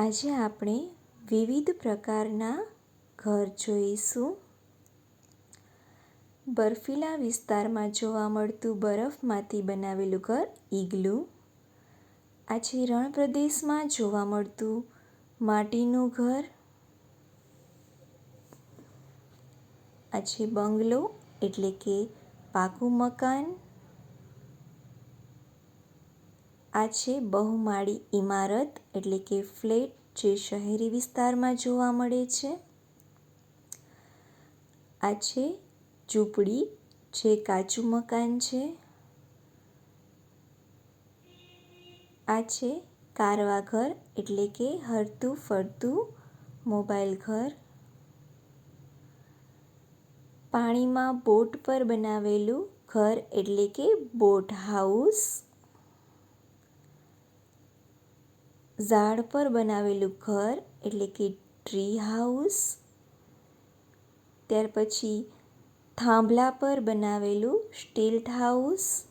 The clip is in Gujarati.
આજે આપણે વિવિધ પ્રકારના ઘર જોઈશું. બર્ફીલા વિસ્તારમાં જોવા મળતું બરફમાંથી બનાવેલું ઘર ઈગલુ. આજે રણ પ્રદેશમાં જોવા મળતું માટીનું ઘર. આજે બંગલો એટલે કે પાકું મકાન. આ છે બહુમાળી ઇમારત એટલે કે ફ્લેટ જે શહેરી વિસ્તારમાં જોવા મળે છે. આ છે ઝૂંપડી, જે કાચું મકાન છે. આ છે કારવા ઘર, એટલે કે હરતું ફરતું મોબાઈલ ઘર. પાણીમાં બોટ પર બનાવેલું ઘર, એટલે કે બોટ હાઉસ. ઝાડ પર બનાવેલું ઘર, એટલે કે ટ્રી હાઉસ ત્યાર પછી થાંભલા પર બનાવેલું સ્ટીલ્ટ હાઉસ